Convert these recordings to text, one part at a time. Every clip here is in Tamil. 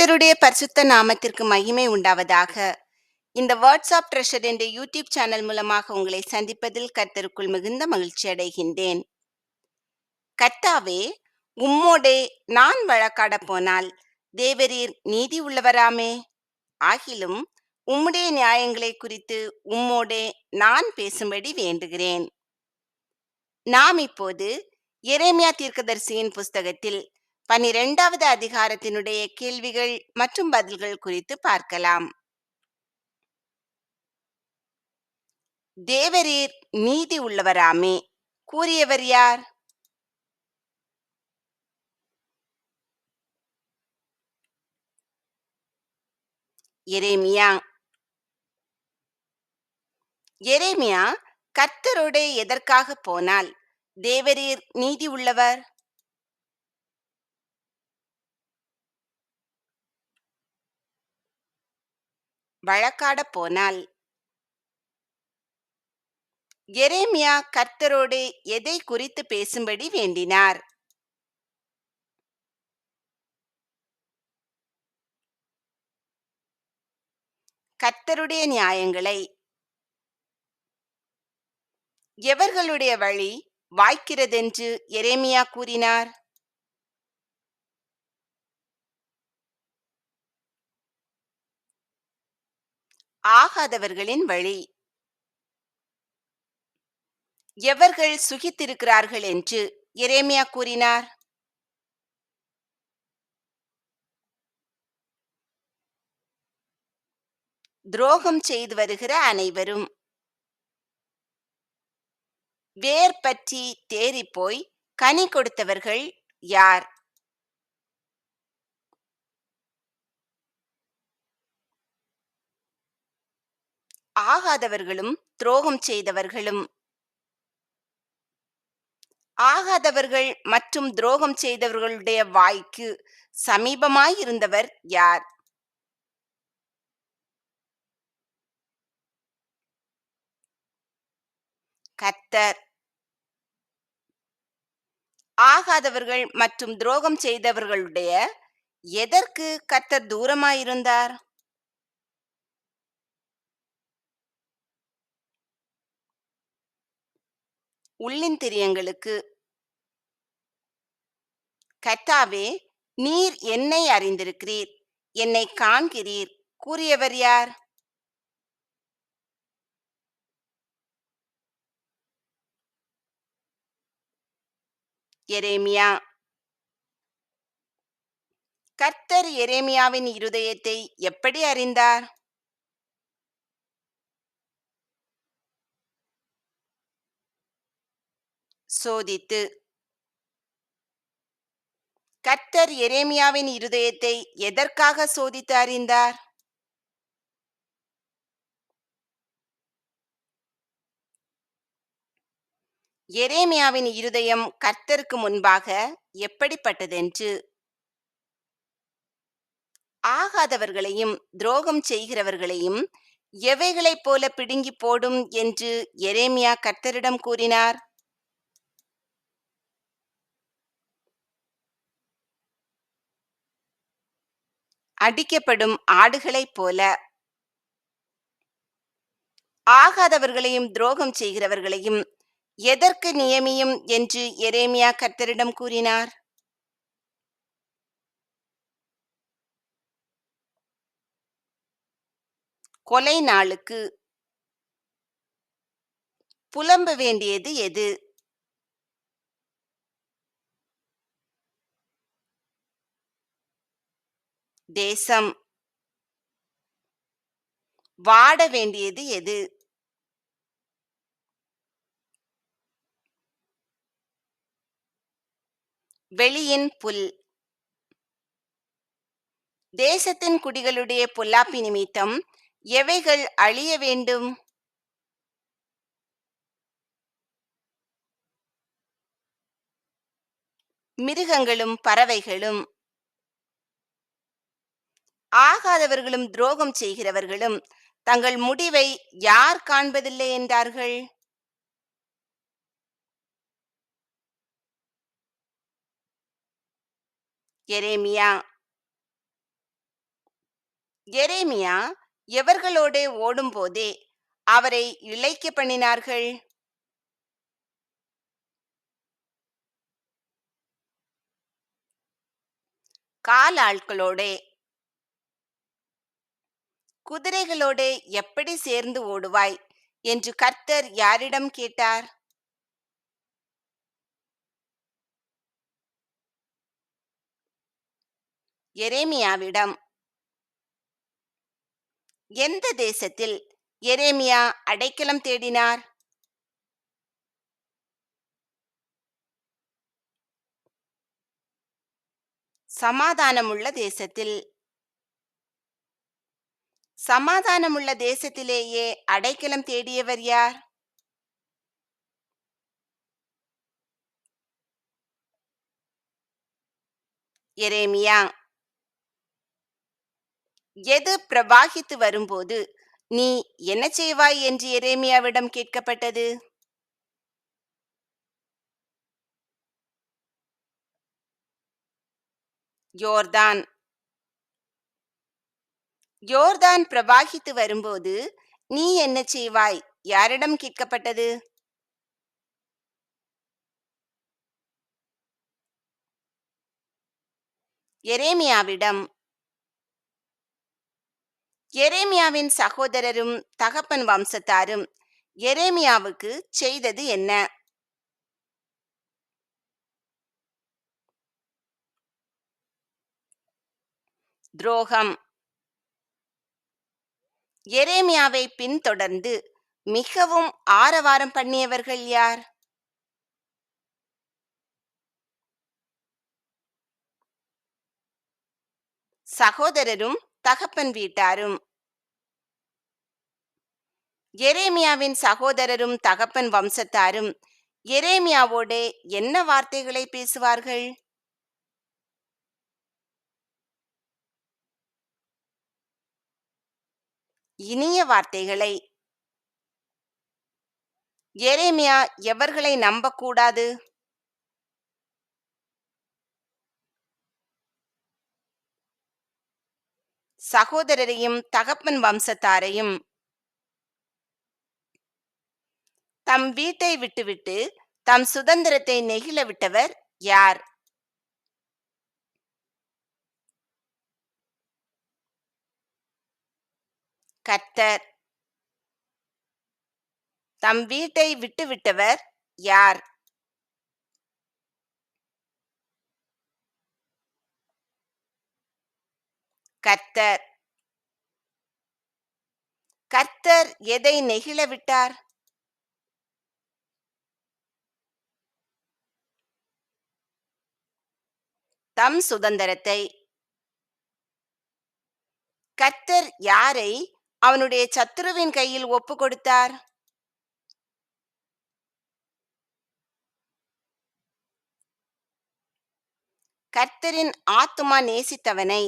கர்த்தருடைய பரிசுத்த நாமத்திற்கு மகிமை உண்டாவதாக. இந்த வாட்ஸ்அப் ட்ரெஷர் என்ற யூடியூப் சேனல் மூலமாக உங்களை சந்திப்பதில் கர்த்தருக்குள் மிகுந்த மகிழ்ச்சி அடைகின்றேன். கர்த்தாவே உம்மோடே நான் வழக்காட போனால் தேவரீர் நீதி உள்ளவராமே. ஆகிலும் உம்முடைய நியாயங்களை குறித்து உம்மோடே நான் பேசும்படி வேண்டுகிறேன். நாம் இப்போது எரேமியா தீர்க்கதரிசியின் புஸ்தகத்தில் பனிரெண்டாவது அதிகாரத்தினுடைய கேள்விகள் மற்றும் பதில்கள் குறித்து பார்க்கலாம். தேவரீர் நீதி உள்ளவராமே கூறியவர் யார்? எரேமியா. எரேமியா கர்த்தரோடே எதற்காக போனால் தேவரீர் நீதி உள்ளவர்? வழக்காட போனால்? எரேமியா கர்த்தரோடு எதை குறித்து பேசும்படி வேண்டினார்? கர்த்தருடைய நியாயங்களை. எவர்களுடைய வழி வாய்க்கிறதென்று எரேமியா கூறினார்? ஆகாதவர்களின் வழி. எவர்கள் சுகித்திருக்கிறார்கள் என்று எரேமியா கூறினார். துரோகம் செய்து வருகிற அனைவரும். வேர் பற்றி தேறிப் போய் கனி கொடுத்தவர்கள் யார்? ஆகாதவர்களும் துரோகம் செய்தவர்களும். ஆகாதவர்கள் மற்றும் துரோகம் செய்தவர்களுடைய வாய்க்கு சமீபமாயிருந்தவர் யார்? கர்த்தர். ஆகாதவர்கள் மற்றும் துரோகம் செய்தவர்களுடைய எதற்கு கர்த்தர் தூரமாயிருந்தார் உள்ளிந்திரியங்களுக்கு கர்த்தாவே நீர் என்னை அறிந்திருக்கிறீர் என்னை காண்கிறீர். கூறியவர் யார்? எரேமியா. கர்த்தர் எரேமியாவின் இருதயத்தை எப்படி அறிந்தார்? சோதித்து கர்த்தர் எரேமியாவின் இருதயத்தை எதற்காக சோதித்து அறிந்தார்? எரேமியாவின் இருதயம் கர்த்தருக்கு முன்பாக எப்படிப்பட்டதென்று ஆகாதவர்களையும் துரோகம் செய்கிறவர்களையும் எவைகளைப் போல பிடுங்கி போடும் என்று எரேமியா கர்த்தரிடம் கூறினார். அடிக்கப்படும் ஆடுகளைப் போல. ஆகாதவர்களையும் துரோகம் செய்கிறவர்களையும் எதற்கு நியமியும் என்று எரேமியா கர்த்தரிடம் கூறினார். கொலை நாளுக்கு புலம்ப வேண்டியது எது? தேசம். வாட வேண்டியது எது? வெளியின் புல். தேசத்தின் குடிகளுடைய பொல்லாப்பி நிமித்தம் எவைகள் அழிய வேண்டும்? மிருகங்களும் பறவைகளும் ஆகாதவர்களும் துரோகம் செய்கிறவர்களும் தங்கள் முடிவை யார் காண்பதில்லை என்றார்கள்? எரேமியா. எரேமியா எவர்களோடே ஓடும்போதே அவரை இழைக்க பண்ணினார்கள்? காலாட்களோடே குதிரைகளோடே எப்படி சேர்ந்து ஓடுவாய்? என்று கர்த்தர் யாரிடம் கேட்டார்? எரேமியாவிடம் எந்த தேசத்தில் எரேமியா அடைக்கலம் தேடினார்? சமாதானமுள்ள தேசத்தில் சமாதானமுள்ள தேசத்திலேயே அடைக்கலம் தேடியவர் யார்? எரேமியா. எது பிரவாகித்து வரும்போது நீ என்ன செய்வாய்? என்று எரேமியாவிடம் கேட்கப்பட்டது. யோர்தான். யோர்தான் பிரவாகித்து வரும்போது நீ என்ன செய்வாய்? யாரிடம் கேட்கப்பட்டது? எரேமியாவிடம் எரேமியாவின் சகோதரரும் தகப்பன் வம்சத்தாரும் எரேமியாவுக்கு செய்தது என்ன? துரோகம். எரேமியாவை பின்தொடர்ந்து மிகவும் ஆரவாரம் பண்ணியவர்கள் யார்? சகோதரரும் தகப்பன் வீட்டாரும். எரேமியாவின் சகோதரரும் தகப்பன் வம்சத்தாரும் எரேமியாவோடே என்ன வார்த்தைகளை பேசுவார்கள்? இனிய வார்த்தைகளை. எரேமியா எவர்களை நம்பக்கூடாது? சகோதரரையும் தகப்பன் வம்சத்தாரையும். தம் வீட்டை விட்டுவிட்டு தம் சுதந்திரத்தை நெகிழ விட்டவர் யார்? கர்த்தர் தம் வீட்டை விட்டுவிட்டவர் யார்? கர்த்தர் கர்த்தர் எதை நெகிழ விட்டார்? தம் சுதந்திரத்தை. கர்த்தர் யாரை அவனுடைய சத்துருவின் கையில் ஒப்பு கொடுத்தார் கர்த்தரின் ஆத்துமா நேசித்தவனை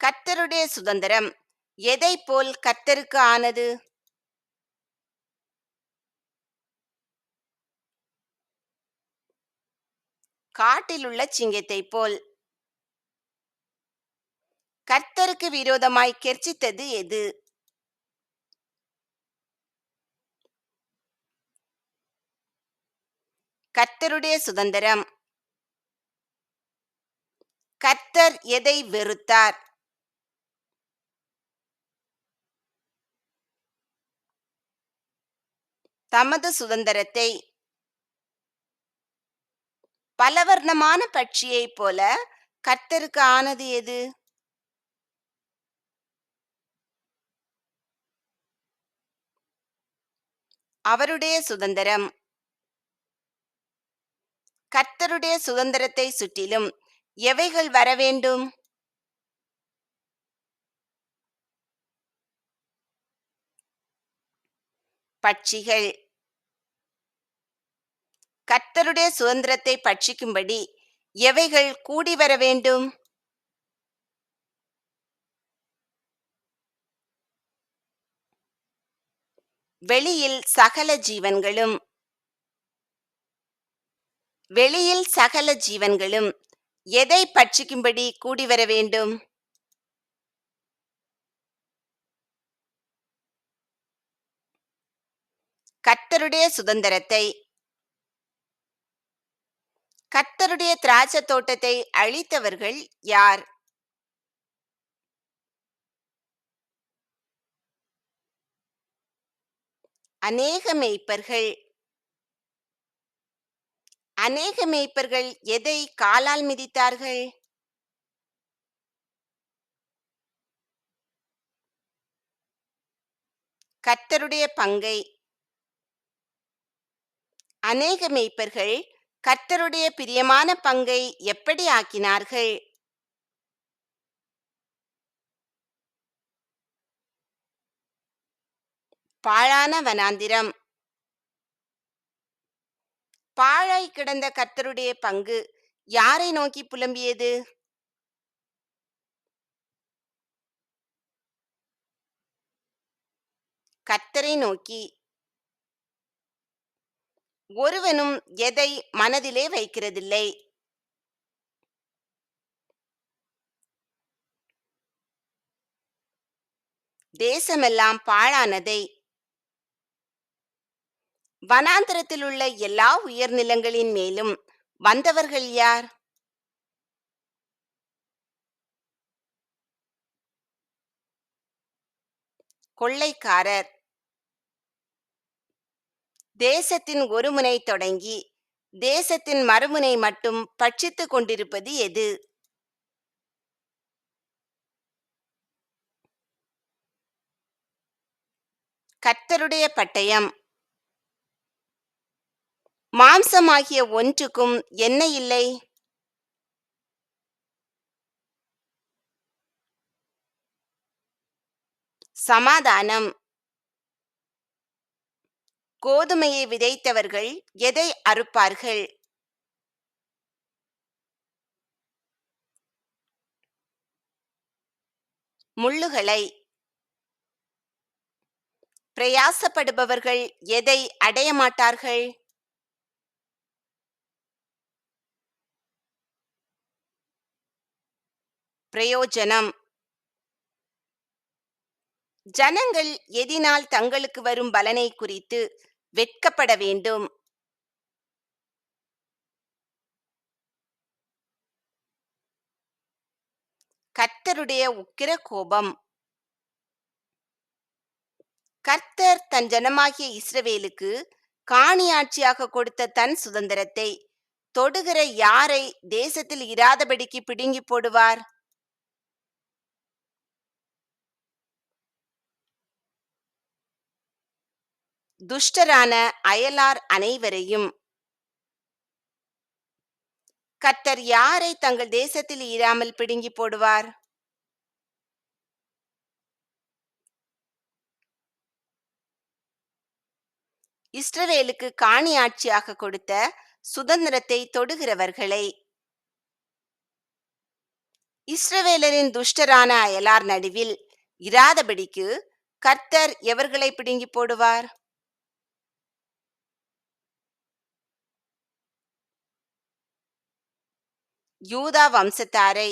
கர்த்தருடைய சுதந்திரம் எதை போல் கர்த்தருக்கு ஆனது? காட்டிலுள்ள சிங்கத்தை போல் கர்த்தருக்கு விரோதமாய் கெர்ச்சித்தது எது? கர்த்தருடைய சுதந்திரம். கர்த்தர் எதை வெறுத்தார்? தமது சுதந்திரத்தை. பலவர்ணமான பட்சியைப் போல கர்த்தருக்கு ஆனது எது? அவருடைய சுதந்திரம். கர்த்தருடைய சுதந்திரத்தை சுற்றிலும் எவைகள் வர வேண்டும்? பட்சிகள். கர்த்தருடைய சுதந்திரத்தை பட்சிக்கும்படி எவைகள் கூடி வர வேண்டும்? வெளியில் சகல ஜீவன்களும். வெளியில் சகல ஜீவன்களும். எதை பட்சிக்கும்படி கூடி வர வேண்டும்? கர்த்தருடைய சுதந்திரத்தை. கர்த்தருடைய திராட்சை தோட்டத்தை அழித்தவர்கள் யார்? அநேக மேய்ப்பர்கள் அநேக மேய்ப்பர்கள் எதை காலால் மிதித்தார்கள்? கர்த்தருடைய பங்கை. அநேக மேய்ப்பர்கள் கர்த்தருடைய பிரியமான பங்கை எப்படி ஆக்கினார்கள்? பாழான வனாந்திரம். பாழாய் கிடந்த கர்த்தருடைய பங்கு யாரை நோக்கி புலம்பியது? கர்த்தரை நோக்கி. ஒருவனும் எதை மனதிலே வைக்கிறதில்லை. தேசமெல்லாம் பாழானதை வனாந்தரத்தில் உள்ள எல்லா உயர்நிலங்களின் மேலும் வந்தவர்கள் யார்? கொள்ளைக்காரர். தேசத்தின் ஒரு முனை தொடங்கி தேசத்தின் மறுமுனை மட்டும் பட்சித்துக் கொண்டிருப்பது எது? கர்த்தருடைய பட்டயம். மாம்சமாகிய ஒன்றுக்கும் என்ன இல்லை? சமாதானம். கோதுமையை விதைத்தவர்கள் எதை அறுப்பார்கள்? முள்ளுகளை. பிரயாசப்படுபவர்கள் எதை அடைய மாட்டார்கள் பிரயோஜனம். ஜனங்கள் எதினால் தங்களுக்கு வரும் பலனை குறித்து வெட்கப்பட வேண்டும். கர்த்தருடைய உக்கிர கோபம். கர்த்தர் தன் ஜனமாகிய இஸ்ரவேலுக்கு காணியாட்சியாக கொடுத்த தன் சுதந்திரத்தை தொடுகிற யாரை தேசத்தில் இராதபடிக்கு பிடுங்கி போடுவார்? துஷ்டரான அயலார் அனைவரையும். கர்த்தர் யாரை தங்கள் தேசத்தில் இராமல் பிடுங்கி போடுவார்? இஸ்ரவேலுக்கு காணி ஆட்சியாக கொடுத்த சுதந்திரத்தை தொடுகிறவர்களை. இஸ்ரவேலரின் துஷ்டரான அயலார் நடுவில் இராதபடிக்கு கர்த்தர் எவர்களை பிடுங்கி போடுவார்? யூதா வம்சத்தாரை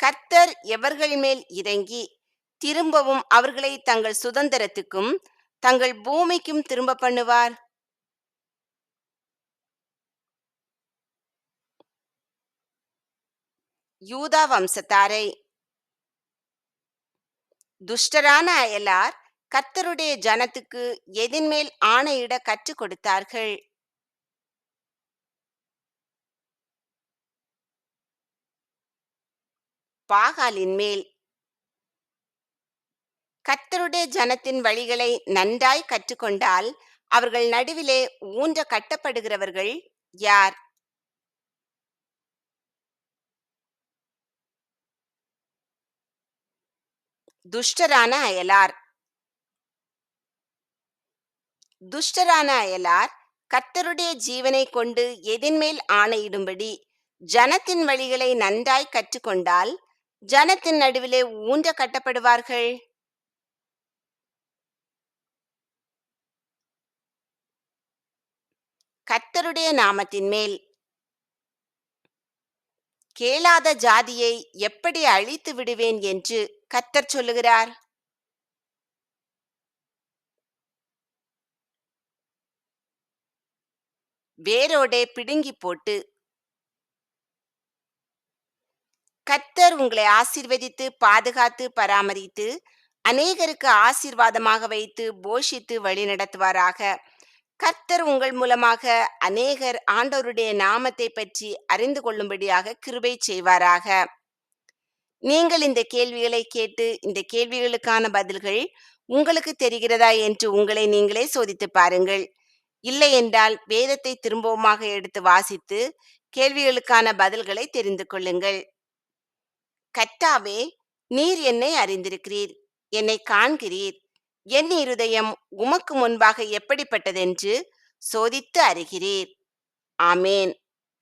கர்த்தர் எவர்கள் மேல் இறங்கி திரும்பவும் அவர்களை தங்கள் சுதந்திரத்துக்கும் தங்கள் பூமிக்கும் திரும்ப பண்ணுவார்? யூதா வம்சத்தாரை துஷ்டரான அயலார் கர்த்தருடைய ஜனத்துக்கு எதின்மேல் ஆணையிட கற்றுக் கொடுத்தார்கள். பாகாலின் மேல். கர்த்தருடைய ஜனத்தின் வழிகளை நன்றாய் கற்றுக்கொண்டால் அவர்கள் நடுவிலே ஊன்ற கட்டப்படுகிறவர்கள் யார்? துஷ்டரான அயலார். துஷ்டரான அயலார் கர்த்தருடைய ஜீவனை கொண்டு எதின்மேல் ஆணையிடும்படி ஜனத்தின் வழிகளை நன்றாய் கற்றுக்கொண்டால் ஜனத்தின் நடுவிலே ஊன்ற கட்டப்படுவார்கள். கத்தருடைய நாமத்தின் மேல் கேளாத ஜாதியை எப்படி அழித்து விடுவேன் என்று கர்த்தர் சொல்லுகிறார். வேரோடே பிடுங்கி போட்டு கர்த்தர் உங்களை ஆசிர்வதித்து பாதுகாத்து பராமரித்து அநேகருக்கு ஆசீர்வாதமாக வைத்து போஷித்து வழிநடத்துவாராக கர்த்தர் உங்கள் மூலமாக அநேகர் ஆண்டவருடைய நாமத்தை பற்றி அறிந்து கொள்ளும்படியாக கிருபை செய்வாராக. நீங்கள் இந்த கேள்விகளை கேட்டு இந்த கேள்விகளுக்கான பதில்கள் உங்களுக்கு தெரிகிறதா என்று உங்களை நீங்களே சோதித்து பாருங்கள். இல்லை என்றால் வேதத்தை திரும்பவுமாக எடுத்து வாசித்து கேள்விகளுக்கான பதில்களை தெரிந்து கொள்ளுங்கள். கர்த்தாவே நீர் என்னை அறிந்திருக்கிறீர் என்னை காண்கிறீர். என் இருதயம் உமக்கு முன்பாக எப்படிப்பட்டதென்று சோதித்து அறிகிறீர். ஆமேன்.